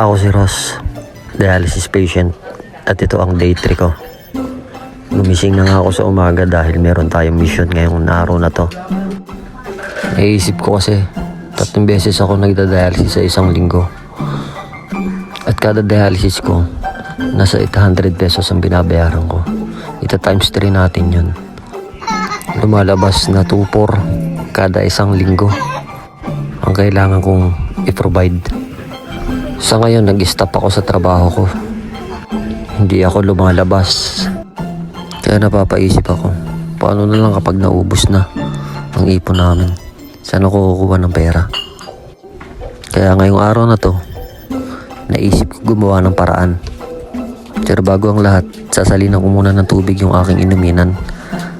Ako si Ross, dialysis patient at ito ang day 3 ko. Gumising na nga ako sa umaga dahil meron tayong mission ngayong araw na to. Naisip ko kasi tatlong beses ako nagda-dialysis sa isang linggo. At kada dialysis ko, nasa 800 pesos ang binabayaran ko. Ita times 3 natin yun. Lumalabas na 2-4 kada isang linggo ang kailangan kong i-provide. Sa ngayon, nag-stop ako sa trabaho ko. Hindi ako lumalabas. Kaya napapaisip ako, paano na lang kapag naubos na ang ipon namin? Saan ako kukuha ng pera? Kaya ngayong araw na to, naisip ko gumawa ng paraan. Pero bago ang lahat, sasalinan ko muna ng tubig yung aking inuminan.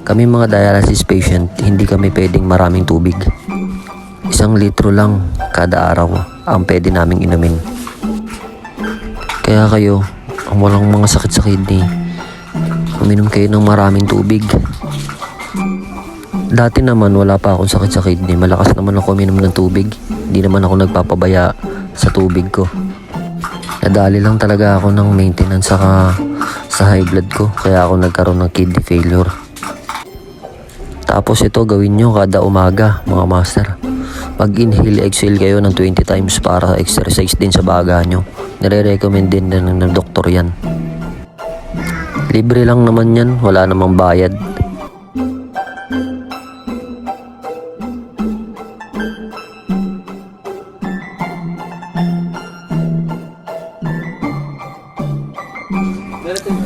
Kami mga dialysis patient, hindi kami pwedeng maraming tubig. Isang litro lang kada araw ang pwede naming inumin. Kaya kayo, ang walang mga sakit sa kidney, uminom kayo ng maraming tubig. Dati naman wala pa akong sakit sa kidney, malakas naman ako uminom ng tubig. Hindi naman ako nagpapabaya sa tubig ko. Nadali lang talaga ako ng maintenance saka sa high blood ko, kaya ako nagkaroon ng kidney failure. Tapos ito gawin nyo kada umaga mga master. Mag inhale exhale kayo ng 20 times para exercise din sa baga nyo. Nire-recommend din ng, ng doktor yan. Libre lang naman yan, wala namang bayad.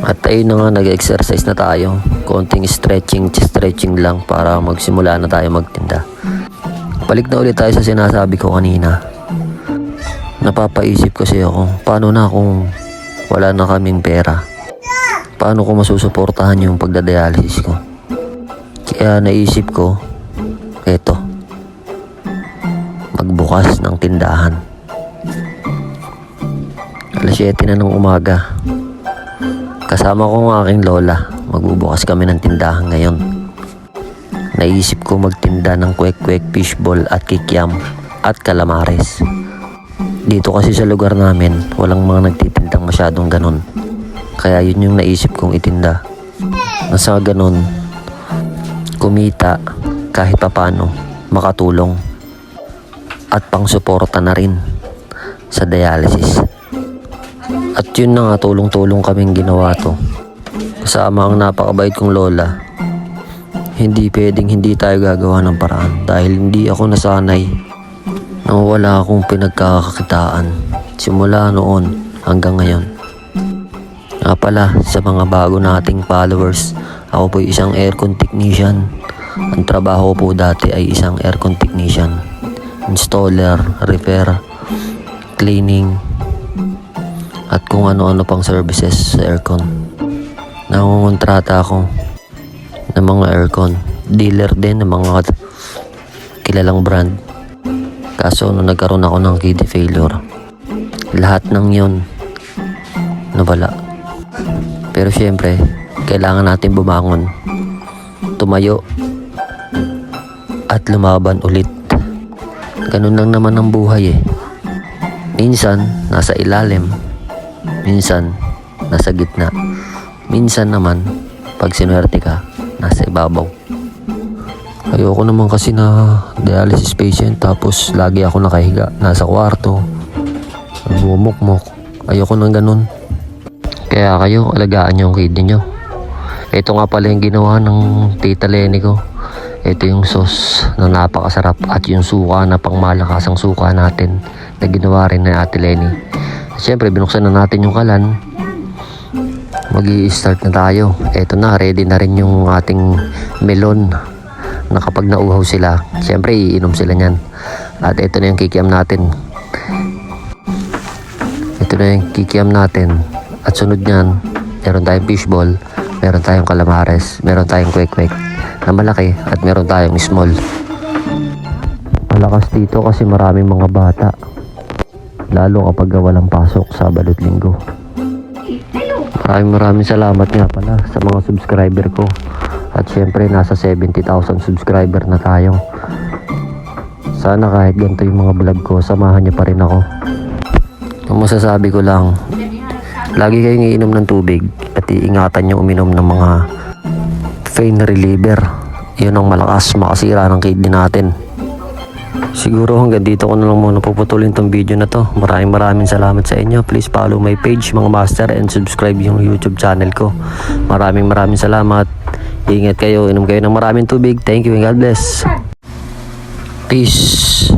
At ayun na nga, nag-exercise na tayo. Konting stretching, stretching lang para magsimula na tayo magtinda. Balik na ulit tayo sa sinasabi ko kanina. Napapaisip kasi ako, paano na kung wala na kaming pera? Paano ko masusuportahan yung pagdadialysis ko? Kaya naisip ko, eto, magbukas ng tindahan. Alas 7 na ng umaga. Kasama ko ang aking lola, magbubukas kami ng tindahan ngayon. Naisip ko magtinda ng kwek-kwek, fishball at kikiam at calamares. Dito kasi sa lugar namin, walang mga nagtitindang masyadong ganun. Kaya yun yung naisip kong itinda. Nasa ganun, kumita kahit papano, makatulong at pangsuporta na rin sa dialysis. At yun na nga, tulong-tulong kaming ginawa to. Kasama ang napakabait kong lola. Hindi pwedeng hindi tayo gagawa ng paraan dahil hindi ako nasanay nang wala akong pinagkakakitaan simula noon hanggang ngayon. Nga pala, sa mga bago nating followers, ako po isang aircon technician. Ang trabaho po dati ay isang aircon technician. Installer, repair, cleaning, at kung ano-ano pang services sa aircon. Nangungontrata ako ng mga aircon. Dealer din ng mga kilalang brand. Kaso nung nagkaroon ako ng kidney failure, lahat ng yon nawala. Pero syempre, kailangan natin bumangon, tumayo, at lumaban ulit. Ganun lang naman ang buhay eh. Minsan, nasa ilalim, minsan nasa gitna. Minsan naman, pag sinwerte ka, nasa ibabaw. Ayoko naman kasi na dialysis patient tapos lagi ako nakahiga, nasa kwarto, nagbumukmok. Ayoko nang ganun. Kaya kayo, alagaan nyo ang kidney nyo. Ito nga pala yung ginawa ng tita Lenny ko. Ito yung sauce na napakasarap at yung suka na pangmalakasang suka natin na ginawa rin ni Ate Lenny. Siyempre, binuksan na natin yung kalan. Mag start na tayo. Ito na, ready na rin yung ating melon na kapag nauhaw sila, siyempre iinom sila niyan. At ito na yung kikiam natin. Ito na yung kikiam natin. At sunod niyan, meron tayong fishball, meron tayong calamares, meron tayong kwek-kwek na malaki at meron tayong small. Malakas dito kasi maraming mga bata. Lalo kapag walang pasok sa balot linggo. Maraming maraming salamat nga pala sa mga subscriber ko. At syempre nasa 70,000 subscriber na tayo. Sana kahit ganito yung mga vlog ko, samahan niyo pa rin ako. Ang masasabi ko lang, lagi kayong iinom ng tubig at iingatan nyo uminom ng mga pain reliever. Yun ang malakas makasira ng kidney natin. Siguro hanggang dito ko na lang muna puputulin tong video na to. Maraming maraming salamat sa inyo. Please follow my page mga master and subscribe yung YouTube channel ko. Maraming maraming salamat. Ingat kayo, inom kayo ng maraming tubig. Thank you and God bless. Peace.